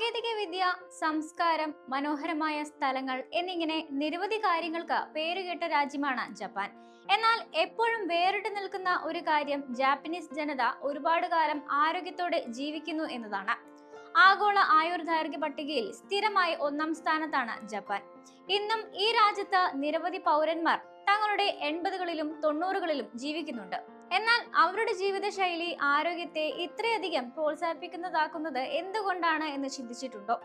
സാങ്കേതിക വിദ്യ സംസ്കാരം മനോഹരമായ സ്ഥലങ്ങൾ എന്നിങ്ങനെ നിരവധി കാര്യങ്ങൾക്ക് പേരുകേട്ട രാജ്യമാണ് ജപ്പാൻ. എന്നാൽ എപ്പോഴും വേറിട്ട് നിൽക്കുന്ന ഒരു കാര്യം ജാപ്പനീസ് ജനത ഒരുപാട് കാലം ആരോഗ്യത്തോടെ ജീവിക്കുന്നു എന്നതാണ്. ആഗോള ആയുർദൈർഘ്യ പട്ടികയിൽ സ്ഥിരമായി ഒന്നാം സ്ഥാനത്താണ് ജപ്പാൻ. ഇന്നും ഈ രാജ്യത്ത് നിരവധി പൗരന്മാർ തങ്ങളുടെ എൺപതുകളിലും തൊണ്ണൂറുകളിലും ജീവിക്കുന്നുണ്ട്. എന്നാൽ അവരുടെ ജീവിതശൈലി ആരോഗ്യത്തെ ഇത്രയധികം പ്രോത്സാഹിപ്പിക്കുന്നതാക്കുന്നത് എന്തുകൊണ്ടാണ് എന്ന് ചിന്തിച്ചിട്ടുണ്ടോ?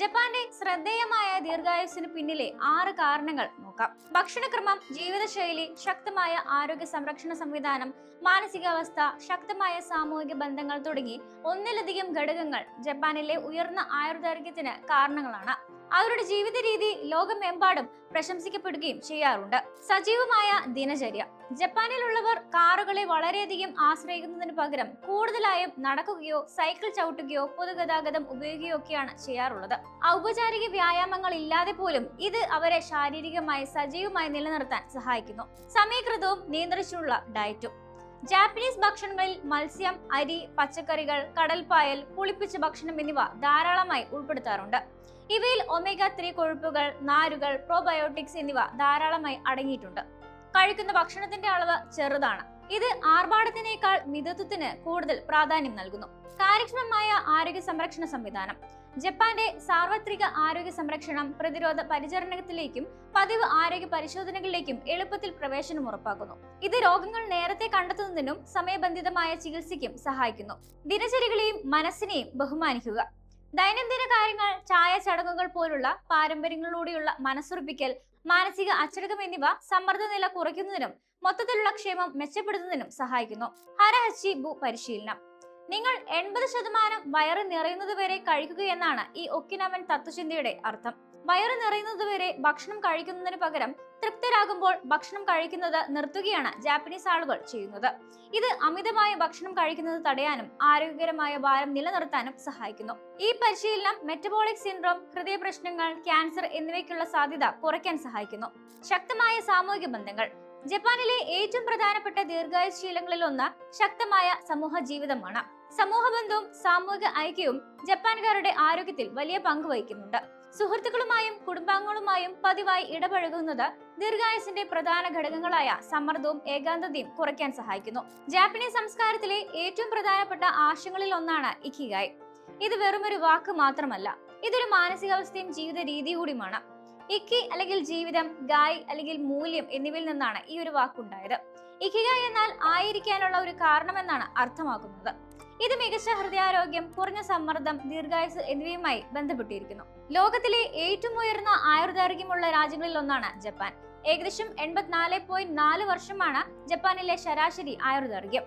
ജപ്പാന്റെ ശ്രദ്ധേയമായ ദീർഘായുസിന് പിന്നിലെ ആറ് കാരണങ്ങൾ നോക്കാം. ഭക്ഷണക്രമം ജീവിതശൈലി ശക്തമായ ആരോഗ്യ സംരക്ഷണ സംവിധാനം മാനസികാവസ്ഥ ശക്തമായ സാമൂഹിക ബന്ധങ്ങൾ തുടങ്ങി ഒന്നിലധികം ഘടകങ്ങൾ ജപ്പാനിലെ ഉയർന്ന ആയുർദൈർഘ്യത്തിന് കാരണങ്ങളാണ്. അവരുടെ ജീവിത രീതി ലോകമെമ്പാടും പ്രശംസിക്കപ്പെടുകയും ചെയ്യാറുണ്ട്. സജീവമായ ദിനചര്യ. ജപ്പാനിലുള്ളവർ കാറുകളെ വളരെയധികം ആശ്രയിക്കുന്നതിന് പകരം കൂടുതലായും നടക്കുകയോ സൈക്കിൾ ചവിട്ടുകയോ പൊതുഗതാഗതം ഉപയോഗിക്കുകയോ ഒക്കെയാണ് ചെയ്യാറുള്ളത്. ഔപചാരിക വ്യായാമങ്ങൾ ഇല്ലാതെ പോലും ഇത് അവരെ ശാരീരികമായി സജീവമായി നിലനിർത്താൻ സഹായിക്കുന്നു. സമീകൃതവും നിയന്ത്രിച്ചുള്ള ഡയറ്റും. ജാപ്പനീസ് ഭക്ഷണങ്ങളിൽ മത്സ്യം അരി പച്ചക്കറികൾ കടൽപ്പായൽ പുളിപ്പിച്ച ഭക്ഷണം എന്നിവ ധാരാളമായി ഉൾപ്പെടുത്താറുണ്ട്. ഇവയിൽ ഒമേഗ ത്രീ കൊഴുപ്പുകൾ നാരുകൾ പ്രോബയോട്ടിക്സ് എന്നിവ ധാരാളമായി അടങ്ങിയിട്ടുണ്ട്. കഴിക്കുന്ന ഭക്ഷണത്തിന്റെ അളവ് ചെറുതാണ്. ഇത് ആർഭാടത്തിനേക്കാൾ മിതത്വത്തിന് കൂടുതൽ പ്രാധാന്യം നൽകുന്നു. കാര്യക്ഷമമായ ആരോഗ്യ സംരക്ഷണ സംവിധാനം. ജപ്പാന്റെ സാർവത്രിക ആരോഗ്യ സംരക്ഷണം പ്രതിരോധ പരിചരണത്തിലേക്കും പതിവ് ആരോഗ്യ പരിശോധനകളിലേക്കും എളുപ്പത്തിൽ പ്രവേശനം ഉറപ്പാക്കുന്നു. ഇത് രോഗങ്ങൾ നേരത്തെ കണ്ടെത്തുന്നതിനും സമയബന്ധിതമായ ചികിത്സയ്ക്കും സഹായിക്കുന്നു. ദിനചര്യകളെയും മനസ്സിനെയും ബഹുമാനിക്കുക. ദൈനംദിന കാര്യങ്ങൾ ചായ ചടങ്ങുകൾ പോലുള്ള പാരമ്പര്യങ്ങളിലൂടെയുള്ള മനസ്സുറപ്പിക്കൽ മാനസിക അച്ചടക്കം എന്നിവ സമ്മർദ്ദ നില കുറയ്ക്കുന്നതിനും മൊത്തത്തിലുള്ള ക്ഷേമം മെച്ചപ്പെടുത്തുന്നതിനും സഹായിക്കുന്നു. ഹരഹച്ചി ഭൂ പരിശീലനം. നിങ്ങൾ എൺപത് ശതമാനം വയറ് നിറയുന്നത് വരെ കഴിക്കുകയെന്നാണ് ഈ ഒക്കിനവൻ തത്വചിന്തയുടെ അർത്ഥം. വയറ് നിറയുന്നത് വരെ ഭക്ഷണം കഴിക്കുന്നതിന് പകരം തൃപ്തരാകുമ്പോൾ ഭക്ഷണം കഴിക്കുന്നത് നിർത്തുകയാണ് ജാപ്പനീസ് ആളുകൾ ചെയ്യുന്നത്. ഇത് അമിതമായ ഭക്ഷണം കഴിക്കുന്നത് തടയാനും ആരോഗ്യകരമായ ഭാരം നിലനിർത്താനും സഹായിക്കുന്നു. ഈ പരിശീലനം മെറ്റബോളിക് സിൻഡ്രോം ഹൃദയ പ്രശ്നങ്ങൾ ക്യാൻസർ എന്നിവയ്ക്കുള്ള സാധ്യത കുറയ്ക്കാൻ സഹായിക്കുന്നു. ശക്തമായ സാമൂഹിക ബന്ധങ്ങൾ ജപ്പാനിലെ ഏറ്റവും പ്രധാനപ്പെട്ട ദീർഘായുസ് ശീലങ്ങളിൽ ഒന്ന് ശക്തമായ സമൂഹ ജീവിതമാണ്. സമൂഹബന്ധവും സാമൂഹിക ഐക്യവും ജപ്പാൻകാരുടെ ആരോഗ്യത്തിൽ വലിയ പങ്ക് വഹിക്കുന്നുണ്ട്. സുഹൃത്തുക്കളുമായും കുടുംബാംഗങ്ങളുമായും പതിവായി ഇടപഴകുന്നത് ദീർഘായുസിന്റെ പ്രധാന ഘടകങ്ങളായ സമ്മർദ്ദവും ഏകാന്തതയും കുറയ്ക്കാൻ സഹായിക്കുന്നു. ജാപ്പനീസ് സംസ്കാരത്തിലെ ഏറ്റവും പ്രധാനപ്പെട്ട ആശയങ്ങളിൽ ഒന്നാണ് ഇക്കിഗായ്. ഇത് വെറുമൊരു വാക്ക് മാത്രമല്ല ഇതൊരു മാനസികാവസ്ഥയും ജീവിത രീതി കൂടിയുമാണ്. ഇക്കി അല്ലെങ്കിൽ ജീവിതം ഗായ് അല്ലെങ്കിൽ മൂല്യം എന്നിവയിൽ നിന്നാണ് ഈ ഒരു വാക്കുണ്ടായത്. ഇക്കിഗായ് എന്നാൽ ആയിരിക്കാനുള്ള ഒരു കാരണമെന്നാണ് അർത്ഥമാക്കുന്നത്. ഇത് മികച്ച ഹൃദയാരോഗ്യം കുറഞ്ഞ സമ്മർദ്ദം ദീർഘായുസ് എന്നിവയുമായി ബന്ധപ്പെട്ടിരിക്കുന്നു. ലോകത്തിലെ ഏറ്റവും ഉയർന്ന ആയുർദൈർഘ്യമുള്ള രാജ്യങ്ങളിൽ ഒന്നാണ് ജപ്പാൻ. ഏകദേശം എൺപത്തിനാല് പോയിന്റ് നാല് വർഷമാണ് ജപ്പാനിലെ ശരാശരി ആയുർദൈർഘ്യം.